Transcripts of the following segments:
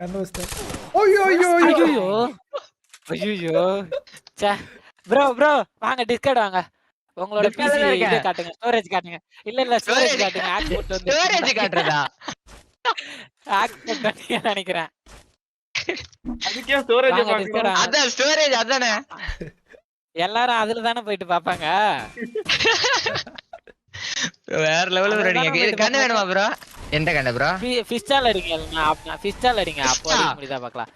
கண்ணு வச்சிட்டேன் ஐயோ ஐயோ ஐயோ ஐயோ. ஐயோ. சே ப்ரோ ப்ரோ வாங்க டிஸ்கட் வாங்க. உங்களோட பிசி இது. காட்டுங்க. ஸ்டோரேஜ் காட்டுங்க. இல்ல இல்ல ஸ்டோரேஜ். காட்டுங்க. ஆக் போட்டு வந்து ஸ்டோரேஜ் காட்டுறதா? போட்டு வந்து நினைக்கிறேன். அதுக்கே ஸ்டோரேஜ். அதான் ஸ்டோரேஜ் அதானே? எல்லாரும் அதுல தானே போயிட்டு பாப்பாங்க? வேற லெவல்ல ப்ரோ நம்ம இது கண்ணு வேணுமா ப்ரோ எந்த கண்ணு ப்ரோ ஃபிஸ்டால் அடிங்க நான் ஃபிஸ்டால் அடிங்க அப்போ முடியுதா பார்க்கலாம்.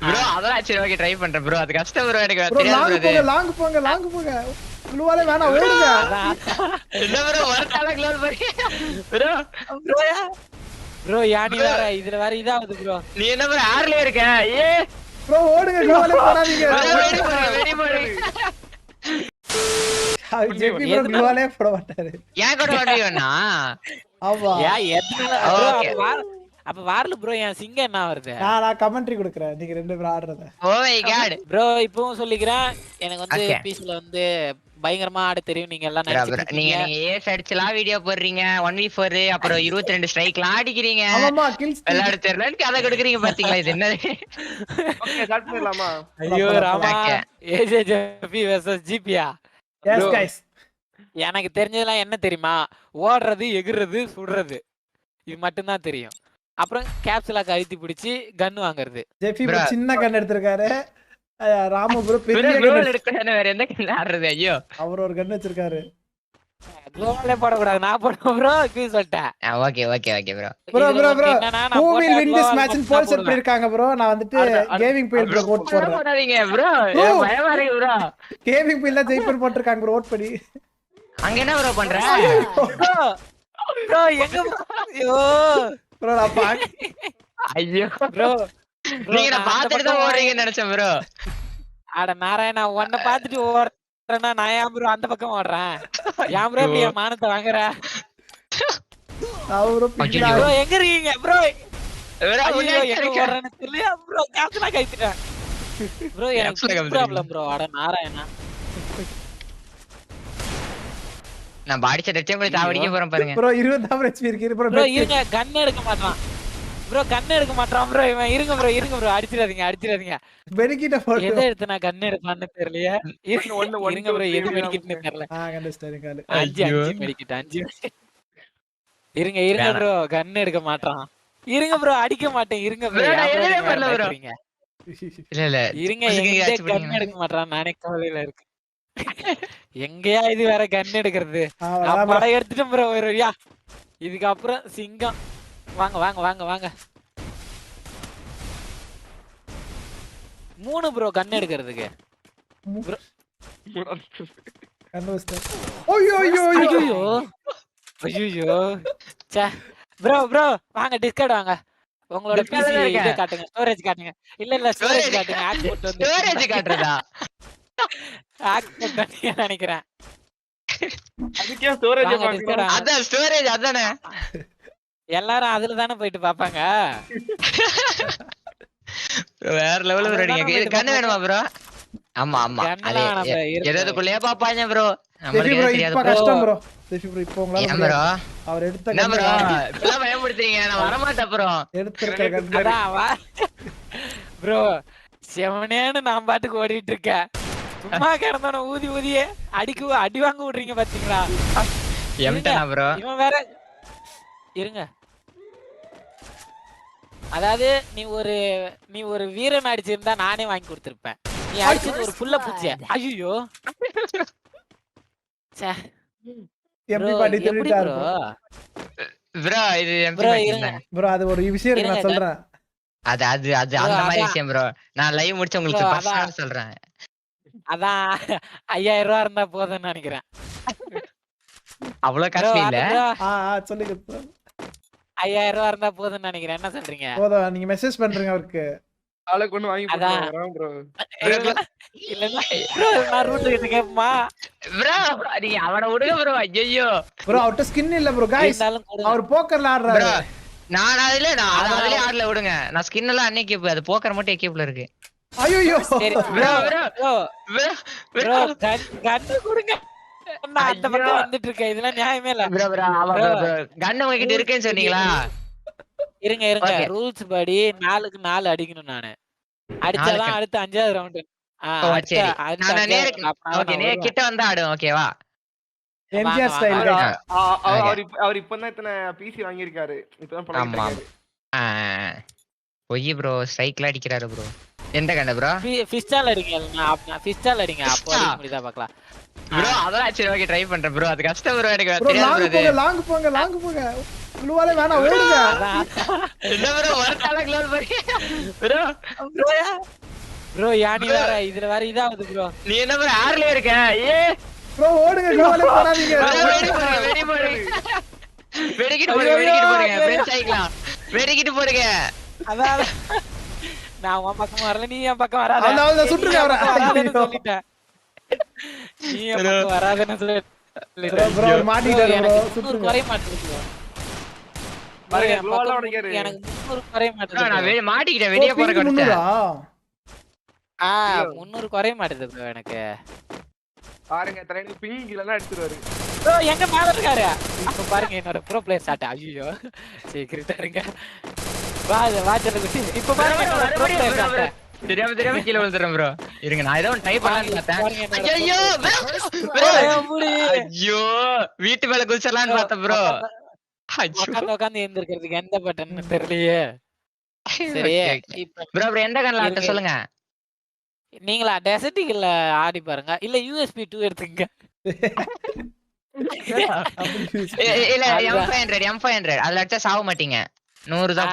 ப்ரோ அதெல்லாம் சரி ஓகே ட்ரை பண்றேன் ப்ரோ அது கஷ்டம் ப்ரோ எனக்கு ப்ரோ தெரியாது லாங் bro போங்க இது. லாங் போங்க லாங் போங்க. குழுவாலே வேணாம் ஓடுங்க. என்ன ப்ரோ ஒரு நாளைக்கு லோல் பண்ணி ப்ரோ ப்ரோ யானி வேற இதுல வேற இதாகுது ப்ரோ நீ என்ன ப்ரோ ஆர்ல இருக்க? ஏ. ப்ரோ ஓடுங்க குழுவாலே போடாதீங்க. வெடி போடு வெடி போடு. ஜெபி ப்ரோ குழுவாலே போட மாட்டாரு. ஏன் கூட ஆமா. ஏன் Okay. அப்ப வார அப்ப வாரல ப்ரோ என் சிங்கம் என்ன வருது நான் நான் கமெண்ட்ரி கொடுக்குறேன். நீங்க ரெண்டு பேரும் ஆடுறத. ஓ மை காட் ப்ரோ இப்பவும் சொல்லிக்கிறேன். எனக்கு வந்து. பீஸ்ல வந்து பயங்கரமா ஆட தெரியும். நீங்க எல்லாம் நீங்க நினைச்சிட்டு நீங்க. ஏஸ் அடிச்சுலாம் வீடியோ போடுறீங்க. ஒன் வி ஃபோர் அப்புறம் இருபத்தி ரெண்டு ஸ்ட்ரைக்லாம் அடிக்கிறீங்க. ஆமாமா கில்ஸ் விளையாட தெரியலன்னு கதை கொடுக்குறீங்க பாத்தீங்களா? இது என்ன ஓகே ஸ்டார்ட் ஐயோ ராமா. ஏஜே ஜெபி வெர்சஸ் ஜிபியா எஸ். கைஸ் எனக்கு தெரிஞ்சதெல்லாம் என்ன தெரியுமா? ஓடுறது எகுறது சுடுறது. இது மட்டும்தான் தெரியும். அப்புறம் கேப்சுலாக்கு அழுத்தி பிடிச்சி கன் வாங்குறது. Bro. சின்ன கண் எடுத்திருக்காரு. அஹ் ராமு ப்ரோ பெரிய எடுக்கணும் வேற எந்த கண்ணு ஆடுறது? ஐயோ. அவர் ஒரு கண் வச்சிருக்காரு. நான் போடுவேன் ப்ரோ இப்பயும் சொல்லிட்டேன். ஓகே ஓகே ஓகே ப்ரோ நான் ஹூ போட்ட will win this match bro வந்துட்டு அடுத்த- அடுத்த- கேமிங் பில் ப்ரோ ஓட் போடுறேன். போடாதீங்க ப்ரோ Bro. பயமா இருக்கு ப்ரோ கேமிங் பில் தான் ஜெயிப்பர் போட்டிருக்காங்க ப்ரோ ஓட் பண்ணி. அங்க என்ன ப்ரோ பண்ற? எங்க ஐயோ. ப்ரோ நான் பாக்க ஐயோ. ப்ரோ நீங்க நான் பாத்துட்டு தான் ஓடுறீங்கன்னு நினைச்சேன் ப்ரோ அட நாராயணா உன்னை பார்த்துட்டு ஓடுறேன்னா நான் ஏன் ப்ரோ அந்த பக்கம் ஓடுறேன்? ஏன் ப்ரோ இப்படி என் மானத்தை வாங்குற. ப்ரோ எங்க இருக்கீங்க ப்ரோ? எங்க. ஓடுறேன்னு தெரியல ப்ரோ? கேப்சலா கைத்துட்டேன் ப்ரோ எனக்கு. Problem bro. அட நாராயணா நான் பாடி செட் அடிச்சே போய் போறேன் பாருங்க. ப்ரோ இருபதாம் ஹெச்பி இருக்கு ப்ரோ. இருங்க கன் எடுக்க மாட்டான். ப்ரோ கன் எடுக்க மாட்டான் ப்ரோ இவன் இருங்க ப்ரோ இருங்க ப்ரோ அடிச்சிடாதீங்க அடிச்சிடாதீங்க. பெனிக்கிட்ட போட்டு எதை எடுத்து நான் கன் எடுப்பான்னு தெரியலையே. இருங்க ப்ரோ எது மெடிக்கிட்டுன்னு தெரியல. ஆ கண்டுஸ்டாரு காலு. அஞ்சு. அஞ்சு மெடிக்கிட்டு அஞ்சு. இருங்க இருங்க. ப்ரோ கன் எடுக்க மாட்டான். இருங்க ப்ரோ அடிக்க மாட்டேன். இருங்க ப்ரோ. இல்ல இல்ல. இருங்க எங்க பண்ணீங்களா? எடுக்க மாட்டான் நானே கவலையில இருக்கு எங்கயா இது வேற கன் எடுக்கிறது? நான். படம் எடுத்துட்டேன் ப்ரோ இதுக்கப்புறம் சிங்கம். வாங்க வாங்க வாங்க வாங்க. மூணு ப்ரோ கன் எடுக்கிறதுக்கு. கண்ணு வச்சிட்டேன். ஐயோ ஐயோ ஐயோ. ஐயோ. ஐயோ. சே ப்ரோ ப்ரோ வாங்க டிஸ்கட் வாங்க. உங்களோட பிசி. இதை காட்டுங்க. ஸ்டோரேஜ் காட்டுங்க. இல்ல இல்ல ஸ்டோரேஜ். காட்டுங்க. ஆக் போட்டு வந்து ஸ்டோரேஜ் காட்டுறதா? நினைக்கிறேன். அதுக்கே ஸ்டோரேஜ். அதான் ஸ்டோரேஜ் அதானே? எல்லாரும் அதுல தானே போயிட்டு பாப்பாங்க வேற லெவல்ல ப்ரோ நீங்க கண்ணு வேணுமா ப்ரோ ஆமா ஆமா. bro, இருக்கு. எதுக்குள்ளேயே பாப்பாங்க ப்ரோ நம்மளுக்கு ப்ரோ தெரியாது bro. கஷ்டம் ப்ரோ ஜெஃபி ப்ரோ இப்போ உங்களால. ப்ரோ அவர் எடுத்த என்ன ப்ரோ கண்ணு இப்பெல்லாம் பயன்படுத்துறீங்க நான் வரமாட்டேன் ப்ரோ எடுத்திருக்க கண்ணு அதான் வா. ப்ரோ செவனேன்னு நான் பாட்டுக்கு ஓடிட்டு இருக்கேன் சும்மா கிடந்தவன ஊதி ஊதியே அடிக்கு அடி வாங்க விடுறீங்க பாத்தீங்களா? எம்டனா ப்ரோ இவன் வேற இருங்க. அதாவது நீ ஒரு நீ ஒரு வீரன் அடிச்சிருந்தா நானே வாங்கி கொடுத்திருப்பேன். நீ அடிச்சது ஒரு புள்ள பூச்சிய? ஐயோ அது ஒரு விஷயம் நான் சொல்றேன். அது அது அது Bro, அந்த மாதிரி அதான். விஷயம் ப்ரோ. நான் லைவ் முடிச்சு உங்களுக்கு பர்சனல். சொல்றேன். அதான். ஐயாயிரம் ரூபா இருந்தா போதும்னு நினைக்கிறேன். அவ்வளவு இல்ல. சொல்லுங்க bro. ஐயாயிரம் ரூபா இருந்தா போதும்னு நினைக்கிறேன். என்ன சொல்றீங்க? போதும். நீங்க மெசேஜ் பண்றீங்க அவருக்கு. ஆளுக்கு ஒண்ணு வாங்கி. போட்டுறோம் ப்ரோ இல்ல- இல்லன்னா bro, நான் ரூட் கிட்ட கேப்பமா? ப்ரோ நீங்க அவனை விடுங்க ப்ரோ ஐயோ ப்ரோ அவர்ட்ட ஸ்கின் இல்ல ப்ரோ கொடுங்க. அவர் போக்கர்ல ஆடுறாரு. ப்ரோ நான் அதுல நான் அது அதான். அதுலயே ஆடல விடுங்க. நான் ஸ்கின் எல்லாம் அன்னைக்கு அது போக்கர் மட்டும் எக்யூப்ல இருக்கு. ஐயோ சரி Bro, bro, bro. bro, bro கொடுங்க. அந்த. பக்கம் வந்துட்டு இருக்கேன் இதெல்லாம் நியாயமே இல்ல. ப்ரோ ப்ரோ ஆமா Bro. Bro bro. கன் உங்ககிட்ட இருக்குன்னு சொன்னீங்களா? இருங்க இருங்க. ரூல்ஸ் படி நாலுக்கு நாலு அடிக்கணும் நானு. அடிச்சாதான் அடுத்த அஞ்சாவது ரவுண்டு கிட்ட வந்து ஆடும் ஓகேவா எம்ஜிஆர் வாங்க, ஸ்டைல் வாங்க. அவர் அவர் இப்பதான் இத்தனை பிசி இப்பதான் ஆமா. இருக்காரு. பொய் ப்ரோ. ஸ்ட்ரைக்ல அடிக்கிறாரு ப்ரோ. எந்த கண்ட ப்ரோ பிஸ்டால் அடிங்க நான் பிஸ்டால் அடிங்க. அப்போ? அடிக்க முடியுதா பார்க்கலாம். ப்ரோ அதெல்லாம் சரி ஓகே ட்ரை பண்றேன் ப்ரோ அது கஷ்டம் ப்ரோ எனக்கு ப்ரோ தெரியாது லாங் bro போங்க இது. லாங் போங்க லாங் போங்க. குழுவாலே வேணாம் ஓடுங்க. அதான் என்ன ப்ரோ ஒரு நாளைக்கு லோன் பண்ணி? ப்ரோ ப்ரோ யானி வேற இதுல வேற இதாகுது ப்ரோ நீ என்ன ப்ரோ ஆர்ல இருக்க? ஏ? ப்ரோ ஓடுங்க போடாதீங்க. bro, வெடி போடுங்க வெடி போடுங்க. வெடிக்கிட்டு போடுங்க ஐயோ, வெடிக்கிட்டு போடுங்க ஐயோ. ஃப்ரெண்ட்ஸ் ஆயிக்கலாம். வெடிக்கிட்டு போடுங்க. அதான். நான் உன் பக்கம் வரல நீ என் பக்கம் வராத. சுட்டுருங்க என் அவரை. வராதன்னு. சொல்லிட்டேன். நீ என் பக்கம் வராதன்னு சொல்லி ப்ரோ மாட்டிட்டாரு ப்ரோ எல்லாம் பக்கம் உடைக்காரு. எனக்கு முந்நூறு குறைய bro, மாட்டேங்குது நான் மாட்டிக்கிட்டேன் வெளிய போற கடுத்த ஆ முந்நூறு குறைய மாட்டேங்குது ப்ரோ எனக்கு. பாருங்க தலைவலி பிங்க் இல்லைன்னா எடுத்துருவாரு ப்ரோ எங்க மேல இருக்காரு? இப்ப பாருங்க என்னோட ப்ரோ பிளேயர் ஸ்டார்ட் ஐயோ சீக்கிரட்டா இருங்க வா இப்ப பாருங்க தெரியாம தெரியாம கீழ விழுந்துறேன் ப்ரோ இருங்க நான் ஏதோ டைப் பண்ணலாம்னு பார்த்தேன். ஐயோ. ஐயோ வீட்டு மேல குதிச்சிடலாம்னு பார்த்தேன் ப்ரோ உட்காந்து உட்காந்து எந்திருக்கிறதுக்கு எந்த பட்டன் தெரியலையே. ப்ரோ ப்ரோ எந்த கண்ணில் ஆட்ட. சொல்லுங்க? நீங்களா டெசர்டிகல்ல ஆடி பாருங்க. இல்ல யூஎஸ்பி டூ எடுத்துங்க இல்ல, M. Five hundred M five hundred அதுல அடிச்சா சாக மாட்டீங்க. நூறு தான்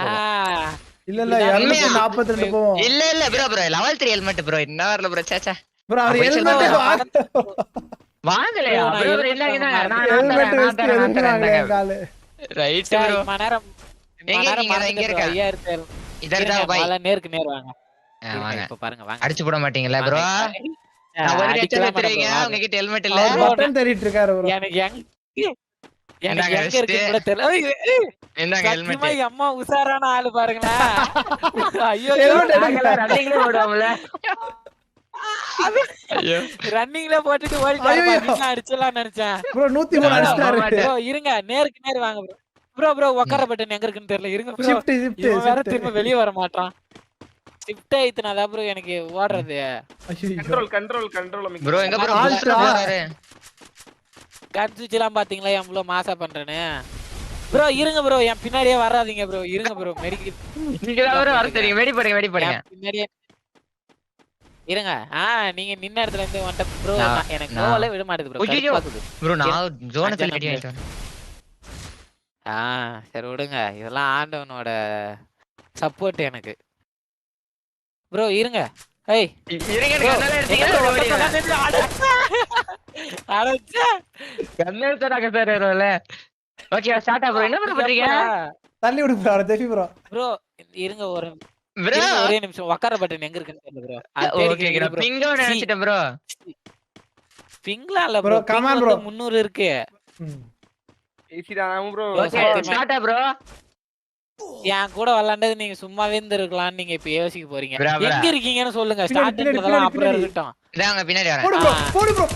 இல்ல இல்ல இதான் இருநூத்தி உண்மையா? நாற்பத்தி ரெண்டு போவோம். இல்ல இல்ல bro bro level three helmet bro என்ன வரல ப்ரோ சேச்சா ப்ரோ அவர் ஹெல்மெட் வாங்கலையா? ப்ரோ இல்லங்க நான் ஹெல்மெட் எதுக்கு காலு ரைட் ப்ரோ இம்மா நேரம் இம்மா எங்க நேரம் இருக்கீங்க? மறந்துட்டு இங்க bro, இருக்கா? ஐயாயிரத்தி ஏழு- இதர் இருங்க, தான் பாய். முதல்ல நேருக்கு நேர் வாங்க. இருங்க, வாங்க. இப்ப பாருங்க வாங்க. அடிச்சு போட மாட்டீங்களா ப்ரோ. நான் ஒரு லட்சம் எடுத்துறீங்க உங்ககிட்ட ஹெல்மெட் இல்ல. பட்டன் தேடிட்டு இருக்காரு ப்ரோ எனக்கு அம்மா உஷாரான ஆளு பாருங்களேன் ஐயோ. நாங்கெல்லாம் ரன்னிங்ல போட்டுட்டு ஐயோ. ஓடிட்டு அடிச்சலாம் நினைச்சேன். ப்ரோ இருங்க நேருக்கு நேர் வாங்க ப்ரோ. ப்ரோ ப்ரோ உட்கார பட்டன் எங்க இருக்குன்னு தெரியல. இருங்க ப்ரோ. ஷிஃப்ட் ஷிஃப்ட் இவன் வேற திரும்ப வெளிய வர மாட்டான். ஷிஃப்ட் ஆயித்துனாதான் ப்ரோ எனக்கு ஓடுறது. ஐயோ. கண்ட்ரோல் கண்ட்ரோல் கண்ட்ரோல் ப்ரோ எங்க ப்ரோ Alt புதுசா ஆ? போறாரு கன் சுவிட்ச் எல்லாம் பாத்தீங்களா எவ்வளவு மாசா பண்றேன்னு? ப்ரோ இருங்க ப்ரோ என் பின்னாடியே வராதீங்க ப்ரோ இருங்க ப்ரோ மெடிக்கல் நீங்க வர தெரியும் வெடி போடுங்க வெடி போடுங்க. என் பின்னாடியே இருங்க. ஆ நீங்க நின்ன இடத்துல இருந்து வந்துட்ட ப்ரோ எனக்கு கோவலே விட மாட்டேது ப்ரோ. ப்ரோ நான் நம்பர். ஆயிட்டேன் ஆ சரி விடுங்க. இதெல்லாம் ஆண்டவனோட சப்போர்ட் எனக்கு. ப்ரோ இருங்க. ஏய். இருங்க கண்ணால எடுத்தீங்க அடச்சே. கண்ணால ஓகே ஸ்டார்ட் ப்ரோ என்ன ப்ரோ பண்றீங்க? தள்ளி விடு ப்ரோ அவரை தெரியும் ப்ரோ ப்ரோ இருங்க ஒரு ப்ரோ ஒரே நிமிஷம். உட்கார பட்டன் எங்க இருக்குன்னு தெரியல ப்ரோ ஓகே நான் பிங்கோ நினைச்சிட்டேன் ப்ரோ பிங்லாம் இல்ல ப்ரோ bro. வந்து 300 இருக்கு. ஈஸி தான் ப்ரோ Bro, ஓகே சத்தியமா. ஸ்டார்ட் ப்ரோ என் கூட விளையாண்டது நீங்க சும்மாவே இருந்திருக்கலாம்னு நீங்க இப்ப யோசிக்க போறீங்க. எங்க இருக்கீங்கன்னு சொல்லுங்க. ஸ்டார்டிங் அதெல்லாம் அப்புறம். இருக்கட்டும். பின்னாடி வரேன்.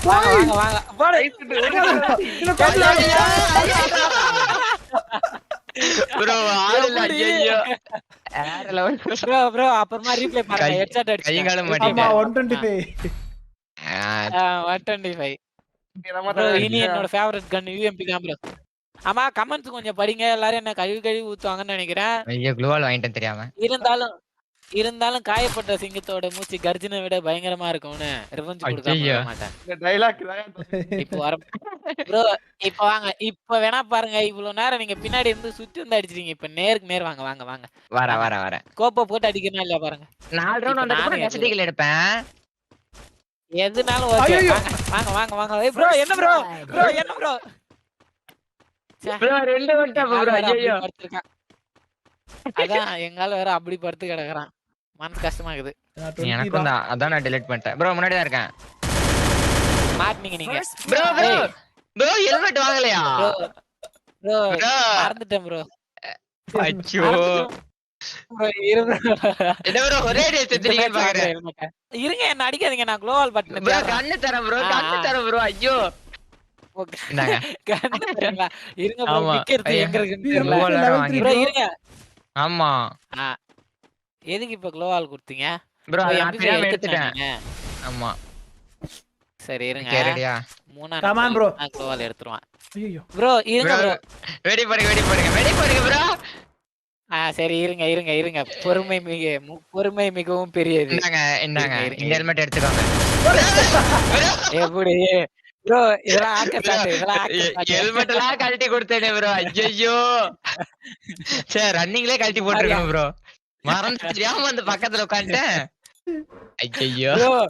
வாங்க வாங்க ப்ரோ ஆள் இல்ல? ஐயோ வேற லெவல் ப்ரோ ப்ரோ அப்புறமா ரீப்ளே பாருங்க. ஹெட்ஷாட் அடிச்சு கை காலம் ஆமா மாட்டிட்டேன். ஒன் டுவெண்ட்டி ஃபைவ் 125 ப்ரோ இனி என்னோட ஃபேவரட் கன் யூஎம்பி தான் ப்ரோ ஆமா கமெண்ட்ஸ் கொஞ்சம் படிங்க. எல்லாரும் என்ன கழுவி கழுவி ஊத்துவாங்கன்னு நினைக்கிறேன். ஐயோ குளோவால் வாங்கிட்டேன் தெரியாம. இருந்தாலும் இருந்தாலும் காயப்பட்ட சிங்கத்தோட மூச்சு கர்ஜனை விட பயங்கரமா இருக்கும்னு ரிவெஞ்ச். விட மாட்டேன். இப்போ வர ப்ரோ இப்போ வாங்க. இப்போ வேணா பாருங்க. இவ்வளவு நேரம் நீங்க பின்னாடி இருந்து சுத்தி வந்து அடிச்சிட்டீங்க. இப்ப நேருக்கு நேர் வாங்க வாங்க வாங்க. வர வர வர. கோப்பை போட்டு அடிக்கணும் இல்லையா பாருங்க. நாலு ரவுண்ட் வந்ததுக்கு எடுப்பேன். எதுனாலும். வாங்க வாங்க வாங்க. ப்ரோ என்ன ப்ரோ ப்ரோ என்ன ப்ரோ ரெண்டு ஐயோ அதான் எங்கால வேற அப்படி படுத்து கிடக்குறான். மனசு கஷ்டமா இருக்குது எனக்கும் தான். அதான் நான் delete பண்ணிட்டேன். ப்ரோ முன்னாடி தான் இருக்கேன். மாட்டினீங்க நீங்க. Bro bro. ப்ரோ ஹெல்மெட் வாங்கலையா? ப்ரோ மறந்துட்டேன் ப்ரோ அச்சோ. ப்ரோ இருங்க. என்ன அடிக்காதீங்க. நான் குளோவால் பட்டன் ப்ரோ கண்ணு தரேன் ப்ரோ கண்ணு. தரேன் ப்ரோ ஐயோ. ஆமா. எதுக்கு இப்ப க்ளோவால் கொடுத்தீங்க? ப்ரோ ஓ, நான் MP5 தெரியாம எடுத்துட்டேன். ஆமா. சரி இருங்க. Okay, ரெடியா மூணா Come on, bro. க்ளோவால் எடுத்துருவான். ஐயோ ப்ரோ இருங்க ப்ரோ வெடி பண்ணுங்க வெடி பண்ணுங்க வெடி ப்ரோ ஆ சரி இருங்க இருங்க இருங்க. பொறுமை மிக பொறுமை மிகவும் பெரியது. இருங்க, இருங்க, இந்த ஹெல்மெட் எடுத்துக்கோங்க. எப்படி? ப்ரோ இதெல்லாம் ஆக்க சாட்டு இதெல்லாம் ஆக்க சாட்டு. ஹெல்மெட் எல்லாம் கழட்டி கொடுத்தேனே ப்ரோ. ஐயோ சரி ரன்னிங்லயே கழட்டி போட்டுருக்கணும் ப்ரோ. மறந்து தெரியாம வந்து பக்கத்துல உட்காந்துட்டேன். ஐயோ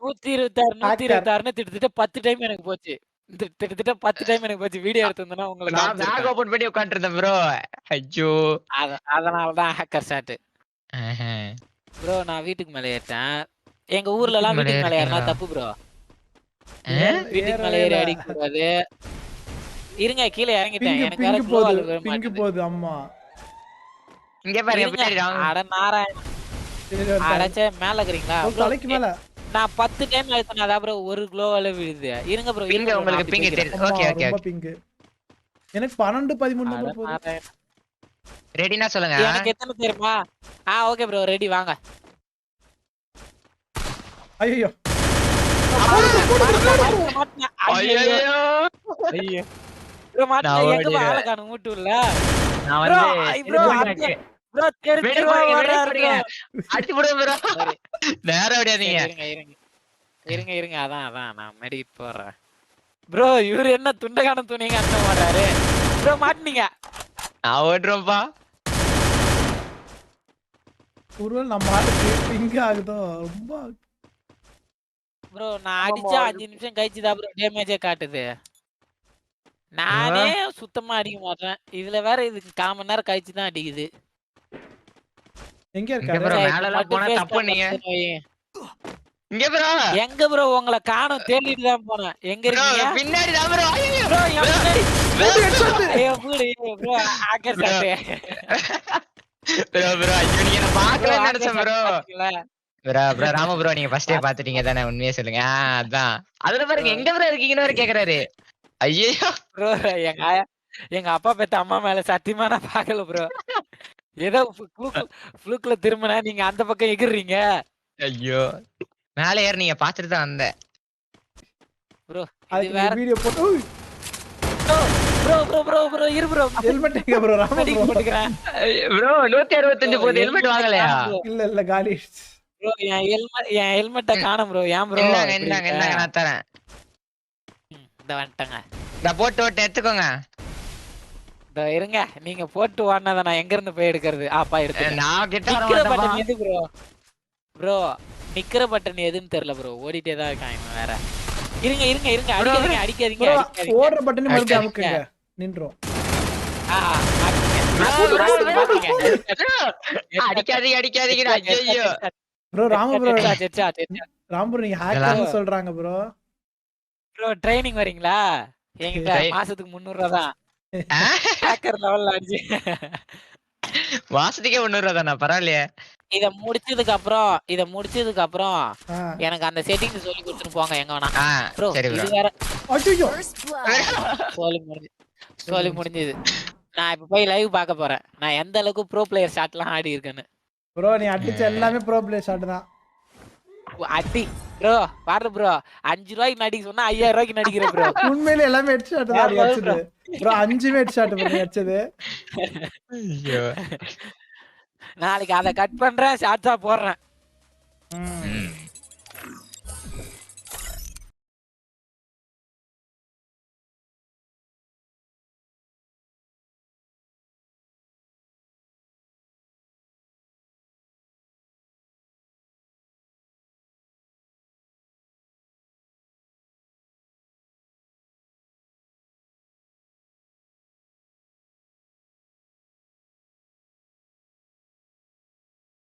நூத்தி இருபத்தாறு நூத்தி Hacker. இருபத்தாறுன்னு திட்டத்தட்ட பத்து டைம் எனக்கு போச்சு. தி- கிட்டத்தட்ட பத்து டைம் எனக்கு போச்சு. வீடியோ எடுத்திருந்தேன்னா உங்களுக்கு நான் பேக். ஓபன் பண்ணி உட்காந்துருந்தேன் ப்ரோ. ஐயோ. அத- அதனாலதான் ஹேக்கர் ஷாட். ப்ரோ நான் வீட்டுக்கு மேல ஏறிட்டேன். எங்க ஊர்ல எல்லாம் வீட்டுக்கு மேல ஏறினா? தப்பு ப்ரோ. மேல ஏறி அடிக்க கூடாது இருங்க கீழே இறங்கிட்டேன். எனக்கு வேற க்ளோ போகுது வர பிங்கு மாட்டேங்குது போகுது அம்மா. இங்க பாருங்க இருங்க. பின்னாடி. அட நாராயண. அடைச்சே மேல தலைக்கு மேல. நான் பத்து டைம் அழுத்தினா அதான் ப்ரோ ஒரு க்ளோவால விழுது. இருங்க ப்ரோ பிங்க உங்களுக்கு தெரியுது. ஓகே ஓகே ரொம்ப பிங்கு. எனக்கு பன்னெண்டு பதிமூணு number போகுது ரெடினா சொல்லுங்க. எனக்கு எத்தனை தெரியுமா? ஆ ஓகே ப்ரோ ரெடி வாங்க. ஐயோ இருங்க, இருங்க. அதான், அதான், நான் medic போடுறேன். bro, இவரு என்ன துண்டகான துணிங்க அந்த மாட்டாரு ப்ரோ மாட்டினீங்க. நான் ஓடுறோம்ப்பா ஒருவேளை நம்ம ஆளுக்கு பிங்க் ஆகுதோ ரொம்ப ப்ரோ நான் அடிச்சா அஞ்சு நிமிஷம் கழிச்சு தான் ப்ரோ டேமேஜே காட்டுது. நானே சுத்தமா அடிக்க மாட்டேன். இதுல வேற இது கால் மணி நேரம் கழிச்சு தான் அடிக்குது. எங்க ப்ரோ எங்க ப்ரோ உங்களை காணோம் தேடிட்டு தான் போனேன். எங்க ப்ரோ இருக்கீங்க? பின்னாடி தான் ப்ரோ ஐயோ. Bro bro hacker Bro. சாட்டு bro bro. ஐயோ நீங்க Bro, நினைச்சேன் bro bro bro Rama bro நீங்க ஃபர்ஸ்டே பாத்துட்டீங்க தானே உண்மையே சொல்லுங்க. ஆ, அதான். அதுல பாருங்க எங்க ப்ரோ இருக்கீங்கன்னு வேற கேக்குறாரு. ஐயோ ப்ரோ எங்க எங்க அப்பா பெத்த அம்மா மேல சத்தியமா நான் பாக்கல ப்ரோ ஏதோ ஃப்ளூக்ல திரும்பினா நீங்க அந்த பக்கம் எகிர்றீங்க. ஐயோ. மேல ஏறி நீங்க பாத்துட்டு தான் வந்தேன். ப்ரோ அதுக்கு வேற வீடியோ போட்டு ப்ரோ ப்ரோ ப்ரோ ப்ரோ இரு ப்ரோ ஹெல்மெட் எங்க ப்ரோ ராம மெடிக் bro. போட்டுக்கிறேன் ப்ரோ நூத்தி அறுபத்தஞ்சு போகுது ஹெல்மெட் வாங்கலையா? இல்ல இல்ல காலி. ப்ரோ என் ஹெல்மெட் என் ஹெல்மெட்ட காணோம் ப்ரோ ஏன் ப்ரோ நான் தரேன். இந்த வந்துட்டேங்க. நான் போட்டு ஓட்டு எடுத்துக்கோங்க. இந்த இருங்க. நீங்க போட்டு வாடினதை நான் எங்க இருந்து போய் எடுக்கிறது? ஆப்பா எடுத்து நான் கிட்ட. பட்டன் எது ப்ரோ ப்ரோ நிக்கிற பட்டன் எதுன்னு தெரியல ப்ரோ ஓடிட்டே தான் இருக்கான் இவன் வேற. இருங்க இருங்க இருங்க. அடிக்காதீங்க அடிக்காதீங்க ஓடுற பட்டன் மறுபடியும். அமுக்குங்க. நின்றோம். அடிக்காதீங்க அடிக்காதீங்க. ஐயோ bro Rama bro headshot, headshot, headshot. Ram bro நீங்க ஹேக்கர்னு சொல்றாங்க ப்ரோ ப்ரோ ட்ரைனிங் வரீங்களா? Train- மாசத்துக்கு முந்நூறு ரூபா தான். ஹேக்கர் லெவல்ல அடிச்சு. மாசத்துக்கே ஒண்ணு ரூபா தானே? பரவாயில்லையே. இத முடிச்சதுக்கு அப்புறம் இத முடிச்சதுக்கு அப்புறம் எனக்கு அந்த செட்டிங்ஸ் சொல்லி கொடுத்துட்டு போங்க எங்க வேணா. ப்ரோ சரி இது வேற. ஐயோ சொல்லி முடிஞ்சு சொல்லி முடிஞ்சது. நான் இப்ப போய் லைவ் பார்க்க போறேன். நான் எந்த அளவுக்கு ப்ரோ பிளேயர் ஷாட்லாம் ஆடி இருக்கேன்னு. ப்ரோ நீ அடிச்ச எல்லாமே ப்ரோ பிளே ஷாட் தான். அடி. ப்ரோ பாரு ப்ரோ அஞ்சு ரூபாய்க்கு நடிக்க சொன்னா ஐயாயிரம் ரூபாய்க்கு நடிக்கிறேன் ப்ரோ உண்மையிலே எல்லாமே ஹெட் ஷாட் தான் அடிச்சது. ப்ரோ அஞ்சுமே ஹெட் ஷாட் ப்ரோ நீ அடிச்சது. ஐயோ. நாளைக்கு அதை கட் பண்றேன் ஷார்ட்ஸா போடுறேன்.